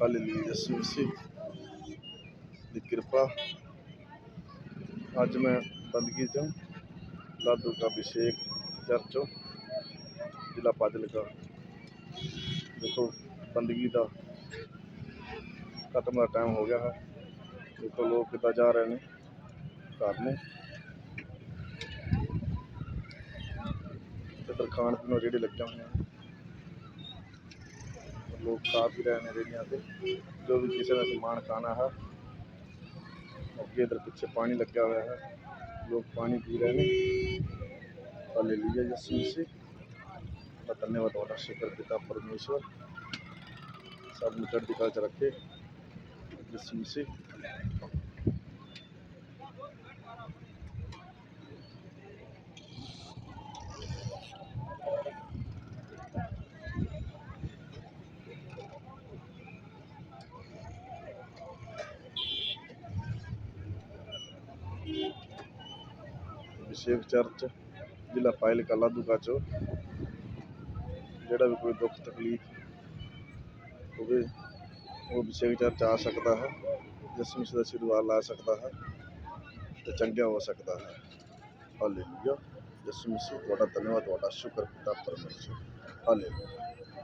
Hallelujah ਯਿਸੂ ਮਸੀਹ ਦੀ ਕਿਰਪਾ। ਅੱਜ ਮੈਂ ਬੰਦਗੀ ਤੋਂ ਲਾਡੂ ਕਾ ਅਭਿਸ਼ੇਕ ਚਰਚੋਂ ਜ਼ਿਲ੍ਹਾ ਫਾਜ਼ਿਲਕਾ ਦੇਖੋ, ਬੰਦਗੀ ਦਾ ਖਤਮ ਦਾ ਟਾਈਮ ਹੋ ਗਿਆ ਹੈ। ਦੇਖੋ, ਲੋਕ ਕਿੱਦਾਂ ਜਾ ਰਹੇ ਨੇ ਘਰ ਨੂੰ। ਇੱਧਰ ਖਾਣ ਪੀਣ ਨੂੰ ਜਿਹੜੇ ਹੋਇਆ लोग काफ़ी रहने रहे यहाँ पे जो भी किसी ने सामान खाना है और ये इधर पीछे पानी लग गया हुआ है। लोग पानी पी रहे हैं। और ले लीजिए जस्म से। और धन्यवाद ऑर्डर शेखर पिता परमेश्वर। सब मीटर दिखा रखे। जस्म से। ਅਭਿਸ਼ੇਕ ਚਰਚ ਜ਼ਿਲ੍ਹਾ ਫਾਜ਼ਿਲਕਾ ਲਾਧੂਕਾ ਚੋ ਜਿਹੜਾ ਵੀ ਕੋਈ ਦੁੱਖ ਤਕਲੀਫ ਹੋਵੇ ਉਹ ਅਭਿਸ਼ੇਕ ਚਰਚ ਆ ਸਕਦਾ ਹੈ ਯਿਸੂ ਮਸੀਹ ਦਾ ਆਸ਼ੀਰਵਾਦ ਲਾ ਸਕਦਾ ਹੈ ਤੇ ਚੰਗਾ ਹੋ ਸਕਦਾ ਹੈ ਹਾਲੇਲੂਇਆ ਯਿਸੂ ਮਸੀਹ ਤੁਹਾਡਾ ਧੰਨਵਾਦ ਤੁਹਾਡਾ ਸ਼ੁਕਰ ਪਿਤਾ ਪਰਮੇਸ਼ਰ ਹਾਲੇਲੂਇਆ